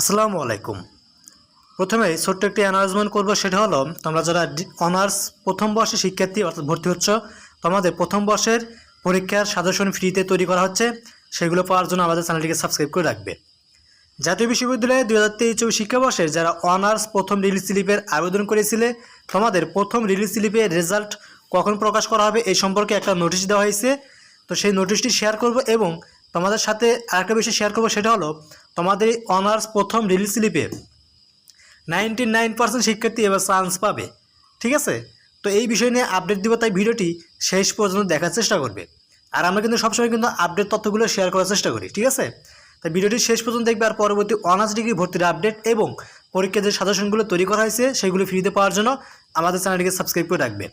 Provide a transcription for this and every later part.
আসসালামু আলাইকুম। প্রথমে ছোট্ট একটি অ্যানাউন্সমেন্ট করব, সেটা হলো, তোমরা যারা অনার্স প্রথম বর্ষের শিক্ষার্থী, অর্থাৎ ভর্তি হচ্ছ, তোমাদের প্রথম বর্ষের পরীক্ষার সাজেশন ফ্রিতে তৈরি করা হচ্ছে, সেগুলো পাওয়ার জন্য আমাদের চ্যানেলটিকে সাবস্ক্রাইব করে রাখবে। জাতীয় বিশ্ববিদ্যালয়ে দুই হাজার তেইশ চব্বিশ শিক্ষাবর্ষের যারা অনার্স প্রথম রিলিজ স্লিপের আবেদন করেছিলে, তোমাদের প্রথম রিলিজ স্লিপের রেজাল্ট কখন প্রকাশ করা হবে, এই সম্পর্কে একটা নোটিশ দেওয়া হয়েছে। তো সেই নোটিশটি শেয়ার করব এবং তোমাদের সাথে আরেকটা বিষয় শেয়ার করব, সেটা হলো তোমাদের এই অনার্স প্রথম রিলিজ স্লিপে নাইনটি নাইন পার্সেন্ট শিক্ষার্থী এবার চান্স পাবে, ঠিক আছে? তো এই বিষয় নিয়ে আপডেট দিব, তাই ভিডিওটি শেষ পর্যন্ত দেখার চেষ্টা করবে। আর আমরা কিন্তু সবসময় কিন্তু আপডেট তথ্যগুলো শেয়ার করার চেষ্টা করি, ঠিক আছে? তাই ভিডিওটি শেষ পর্যন্ত দেখবে আর পরবর্তী অনার্স ডিগ্রি ভর্তির আপডেট এবং পরীক্ষার যে সাজেশনগুলো তৈরি করা হয়েছে, সেগুলো ফ্রিতে পাওয়ার জন্য আমাদের চ্যানেলটিকে সাবস্ক্রাইব করে রাখবে।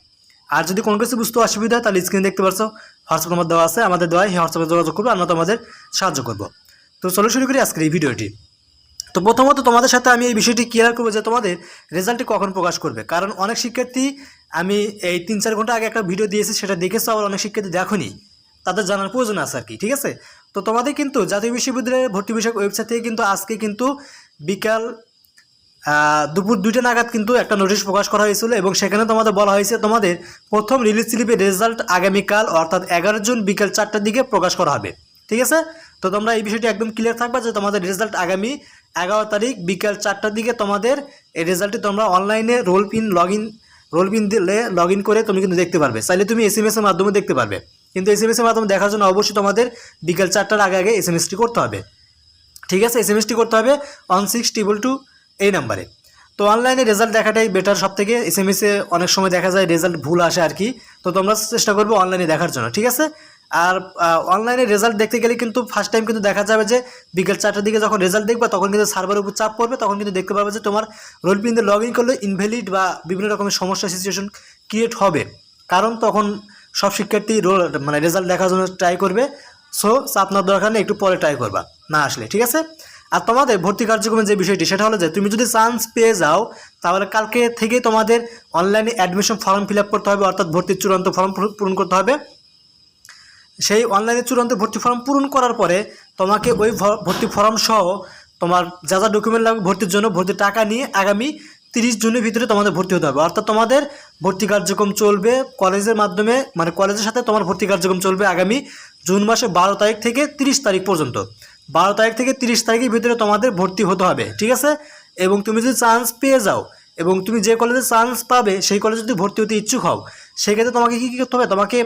আর যদি কোনো কিছু বুঝতে অসুবিধা হয়, তাহলে স্ক্রিনে দেখতে পারছ, হোয়াটসঅ্যাপ নম্বর দেওয়া আছে, আমাদের দেওয়া হোয়াটসঅ্যাপে যোগাযোগ করব, আমরা তোমাদের সাহায্য করব। তো চলো শুরু করি আজকের এই ভিডিওটি। তো প্রথমত তোমাদের সাথে আমি এই বিষয়টি ক্লিয়ার করব যে তোমাদের রেজাল্টটি কখন প্রকাশ করবে। কারণ অনেক শিক্ষার্থী আমি এই তিন চার ঘণ্টা আগে একটা ভিডিও দিয়েছি, সেটা দেখেছ, আবার অনেক শিক্ষার্থী দেখোনি। তাদের জানার প্রয়োজন আছে আর কি ঠিক আছে? তো তোমাদের কিন্তু জাতীয় বিশ্ববিদ্যালয়ের ভর্তি বিষয়ক ওয়েবসাইট থেকে কিন্তু আজকে কিন্তু বিকাল দুপুর দুইটা নাগাদ কিন্তু একটা নোটিশ প্রকাশ করা হয়েছিল এবং সেখানে তোমাদের বলা হয়েছে তোমাদের প্রথম রিলিজ স্লিপের রেজাল্ট আগামীকাল, অর্থাৎ এগারো জুন বিকাল চারটার দিকে প্রকাশ করা হবে। ঠিক আছে? তো তোমরা এই বিষয়টি একদম ক্লিয়ার থাকবে যে তোমাদের রেজাল্ট আগামী এগারো তারিখ বিকাল চারটার দিকে তোমাদের এই রেজাল্টটি তোমরা অনলাইনে roll pin log in roll pin দিলে লগ ইন করে তুমি কিন্তু দেখতে পারবে। চাইলে তুমি এস এম এর মাধ্যমে দেখতে পারবে। কিন্তু এস এম এর মাধ্যমে দেখার জন্য অবশ্যই তোমাদের বিকাল চারটার আগে আগে এস এম এসটি করতে হবে। ঠিক আছে? এস এম এসটি করতে হবে ওয়ান সিক্স ট্রিপল টু এই নাম্বারে তো অনলাইনে রেজাল্ট দেখাটাই বেটার সব থেকে এস এম এসে অনেক সময় দেখা যায় রেজাল্ট ভুল আসে আর কি। তো তোমরা চেষ্টা করবে অনলাইনে দেখার জন্য। ঠিক আছে? আর অনলাইনে রেজাল্ট দেখতে গেলে কিন্তু ফার্স্ট টাইম কিন্তু দেখা যাবে যে বিকেল চারটার দিকে যখন রেজাল্ট দেখবে, তখন কিন্তু সার্ভারের উপর চাপ পড়বে, তখন কিন্তু দেখতে পাবে যে তোমার রোল পিন দিয়ে লগ ইন করলে ইনভ্যালিড বা বিভিন্ন রকমের সমস্যা সিচুয়েশন ক্রিয়েট হবে। কারণ তখন সব শিক্ষার্থী রোল মানে রেজাল্ট দেখার জন্য ট্রাই করবে সো আপনার দরকার নেই, একটু পরে ট্রাই করবা, না আসলে, ঠিক আছে? আর তোমাদের ভর্তি কার্যক্রমের যে বিষয়টি, সেটা হলো যে তুমি যদি চান্স পেয়ে যাও, তাহলে কালকে থেকে তোমাদের অনলাইনে অ্যাডমিশন ফর্ম ফিল করতে হবে, অর্থাৎ ভর্তির চূড়ান্ত ফর্ম পূরণ করতে হবে। সেই অনলাইনে চূড়ান্ত ভর্তি ফর্ম পূরণ করার পরে তোমাকে ওই ভর্তি ফর্ম সহ তোমার যা যা ডকুমেন্ট লাগবে ভর্তির জন্য ভর্তির টাকা নিয়ে আগামী তিরিশ জুনের ভিতরে তোমাদের ভর্তি হতে হবে। অর্থাৎ তোমাদের ভর্তি কার্যক্রম চলবে কলেজের মাধ্যমে মানে কলেজের সাথে তোমার ভর্তি কার্যক্রম চলবে আগামী জুন মাসে বারো তারিখ থেকে তিরিশ তারিখ পর্যন্ত। বারো তারিখ থেকে তিরিশ তারিখের ভিতরে তোমাদের ভর্তি হতে হবে, ঠিক আছে? এবং তুমি যদি চান্স পেয়ে যাও এবং তুমি যে কলেজে চান্স পাবে, সেই কলেজে যদি ভর্তি হতে ইচ্ছুক হও, সেক্ষেত্রে তোমাকে কী কী করতে হবে? তোমাকে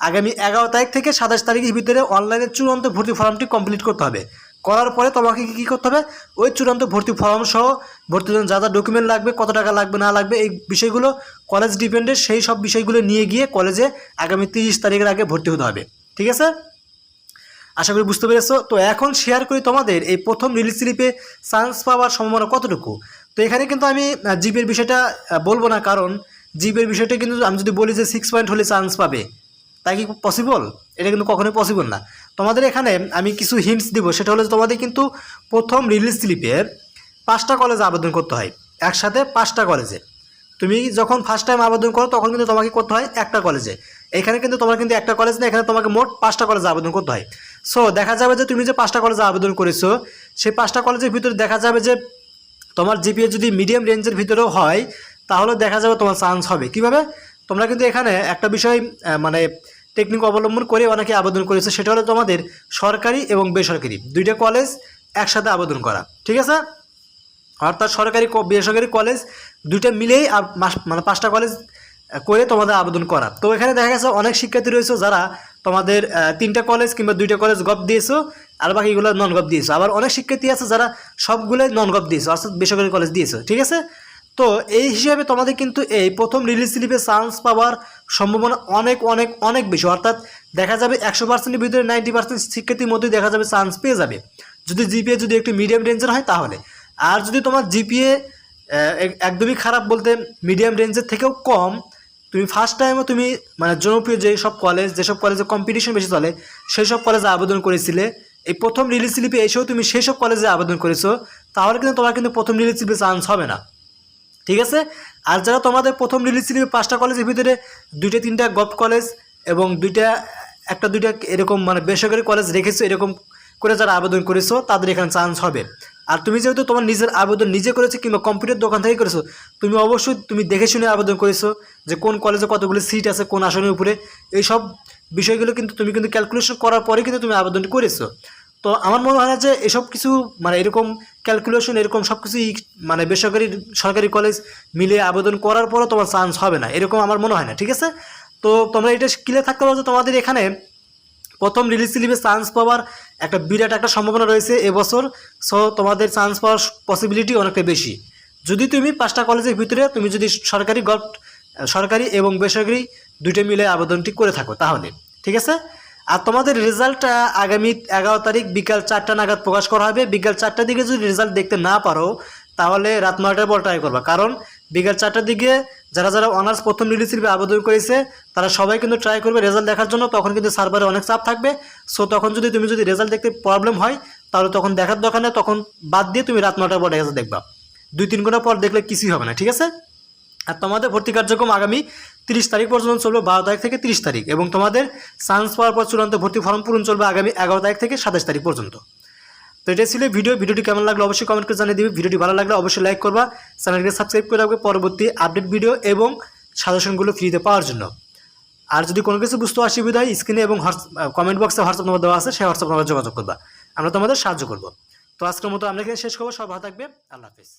আগামী এগারো তারিখ থেকে সাতাশ তারিখের ভিতরে অনলাইনে চূড়ান্ত ভর্তি ফর্মটি কমপ্লিট করতে হবে। করার পরে তোমাকে কী কী করতে হবে? ওই চূড়ান্ত ভর্তি ফর্ম সহ ভর্তির জন্য যা যা ডকুমেন্ট লাগবে, কত টাকা লাগবে, না লাগবে, এই বিষয়গুলো কলেজ ডিপেন্ডেন্ট সেই সব বিষয়গুলো নিয়ে গিয়ে কলেজে আগামী তিরিশ তারিখের আগে ভর্তি হতে হবে। ঠিক আছে? আশা করি বুঝতে পেরেছ। তো এখন শেয়ার করি তোমাদের এই প্রথম রিলিজ স্লিপে চান্স পাওয়ার সম্ভাবনা কতটুকু? তো এখানে কিন্তু আমি জিপের বিষয়টা বলব না কারণ জিপের বিষয়টা কিন্তু আমি যদি বলি যে সিক্স পয়েন্ট হলে চান্স পাবে। তাই কি পসিবল এটা কিন্তু কখনোই পসিবল না। তোমাদের এখানে আমি কিছু হিন্টস দিব, সেটা হলো তোমাদের কিন্তু প্রথম রিলিজ স্লিপে পাঁচটা কলেজে আবেদন করতে হয়, একসাথে পাঁচটা কলেজে তুমি যখন ফার্স্ট টাইম আবেদন করো, তখন কিন্তু তোমাকে করতে হয় একটা কলেজে এখানে কিন্তু তোমার কিন্তু একটা কলেজ না, এখানে তোমাকে মোট পাঁচটা কলেজে আবেদন করতে হয়। সো দেখা যাবে যে তুমি যে পাঁচটা কলেজে আবেদন করেছ, সেই পাঁচটা কলেজের ভিতরে দেখা যাবে যে তোমার জিপিএ যদি মিডিয়াম রেঞ্জের ভিতরেও হয়, তাহলে দেখা যাবে তোমার চান্স হবে। কীভাবে? তোমরা কিন্তু এখানে একটা বিষয় মানে টেকনিক অবলম্বন করে অনেকে আবেদন করেছে, সেটা হলো তোমাদের সরকারি এবং বেসরকারি। দুইটা কলেজ একসাথে আবেদন করা, ঠিক আছে? অর্থাৎ সরকারি বেসরকারি কলেজ দুইটা মিলেই মানে পাঁচটা কলেজ করে তোমাদের আবেদন করা। তো এখানে দেখা গেছে অনেক শিক্ষার্থী রয়েছে যারা তোমাদের তিনটা কলেজ কিংবা দুইটা কলেজ গপ দিয়েছ, আর বাকিগুলো নন গপ দিয়েছ। আবার অনেক শিক্ষার্থী আছে যারা সবগুলোই নন গপ দিয়েছ, অর্থাৎ বেসরকারি কলেজ দিয়েছ, ঠিক আছে? তো এই হিসাবে তোমাদের কিন্তু এই প্রথম রিলিজ স্লিপে চান্স পাওয়ার সম্ভাবনা অনেক অনেক অনেক বেশি। অর্থাৎ দেখা যাবে একশো পার্সেন্টের ভিতরে নাইনটি পার্সেন্ট শিক্ষার্থীর মধ্যেই দেখা যাবে চান্স পেয়ে যাবে। যদি জিপিএ যদি একটু মিডিয়াম রেঞ্জের হয় তাহলে। আর যদি তোমার জিপিএ একদমই খারাপ বলতে মিডিয়াম রেঞ্জের থেকেও কম, তুমি ফার্স্ট টাইমে তুমি মানে জনপ্রিয় যে সব কলেজ যেসব কলেজে কম্পিটিশন বেশি চলে, সেই সব কলেজে আবেদন করেছিলে। এই প্রথম রিলিজ স্লিপে এসেও তুমি সেই সব কলেজে আবেদন করেছ, তাহলে কিন্তু তোমার কিন্তু প্রথম রিলিজ স্লিপে চান্স হবে না। ঠিক আছে? আর যারা তোমাদের প্রথম রিলিজ স্লিপে পাঁচটা কলেজের ভিতরে দুইটা, তিনটা গভ কলেজ এবং দুইটা, একটা, দুইটা এরকম মানে বেসরকারি কলেজ রেখেছো, এরকম করে যারা আবেদন করেছ, তাদের এখানে চান্স হবে। আর তুমি যেহেতু তোমার নিজের আবেদন নিজে করেছ কিংবা কম্পিউটার দোকান থেকে করেছ, তুমি অবশ্যই তুমি দেখে শুনে আবেদন করেছ যে কোন কলেজে কতগুলো সিট আছে, কোন আসনের উপরে, এইসব বিষয়গুলো কিন্তু তুমি কিন্তু ক্যালকুলেশন করার পরে কিন্তু তুমি আবেদনটি করেছ। তো আমার মনে হয় না যে এসব কিছু মানে এরকম ক্যালকুলেশন এরকম সব কিছু মানে বেসরকারি, সরকারি কলেজ মিলে আবেদন করার পরও তোমার চান্স হবে না। এরকম আমার মনে হয় না, ঠিক আছে? তো তোমরা এটা ক্লিয়ার থাকতে পারো যে তোমাদের এখানে প্রথম রিলিজ স্লিপে চান্স পাওয়ার একটা বিরাট একটা সম্ভাবনা রয়েছে এবছর। সো তোমাদের চান্স পাওয়ার পসিবিলিটি অনেকটা বেশি। যদি তুমি পাঁচটা কলেজের ভিতরে তুমি যদি সরকারি গভ, সরকারি এবং বেসরকারি দুইটা মিলে আবেদনটি করে থাকো তাহলে, ঠিক আছে? আর তোমাদের রেজাল্টটা আগামী এগারো তারিখ বিকাল চারটা নাগাদ প্রকাশ করা হবে। বিকাল চারটার দিকে যদি রেজাল্ট দেখতে না পারো তাহলে রাত নয়টার পর ট্রাই করবা। কারণ বিকাল চারটার দিকে যারা যারা অনার্স প্রথম রিলিজ স্লিপে আবেদন করেছে, তারা সবাই কিন্তু ট্রাই করবে রেজাল্ট দেখার জন্য। তখন কিন্তু সার্ভারে অনেক চাপ থাকবে। সো তখন যদি তুমি যদি রেজাল্ট দেখতে প্রবলেম হয়, তাহলে তখন দেখার দরকার নেই। তখন বাদ দিয়ে তুমি রাত নটার পর রেজাল্ট দেখবা। দুই তিন ঘণ্টা পর দেখলে কিছুই হবে না, ঠিক আছে? আর তোমাদের ভর্তি কার্যক্রম আগামী তিরিশ তারিখ পর্যন্ত চলবে, বারো তারিখ থেকে তিরিশ তারিখ। এবং তোমাদের চান্স পাওয়ার পর চূড়ান্ত ভর্তি ফর্ম পূরণ চলবে আগামী এগারো তারিখ থেকে সাতাশ তারিখ পর্যন্ত। তো এটাই ছিল ভিডিও ভিডিওটি কেমন লাগল অবশ্যই কমেন্ট করে জানিয়ে দিবি। ভিডিওটি ভালো লাগলে অবশ্যই লাইক করবা। চ্যানেলকে সাবস্ক্রাইব করে রাখবে পরবর্তী আপডেট ভিডিও এবং সাজেশনগুলো ফ্রিতে পাওয়ার জন্য। আর যদি কোনো কিছু বুঝতে অসুবিধা হয় স্ক্রিনে এবং কমেন্ট বক্সে হোয়াটসঅ্যাপ নম্বর দেওয়া আছে, সেই হোয়াটসঅ্যাপ নম্বর যোগাযোগ করবা। আমরা তোমাদের সাহায্য করব। তো আজকের মতো আমরা এখানে শেষ করব। সব ভালো থাকবে। আল্লাহ হাফিজ।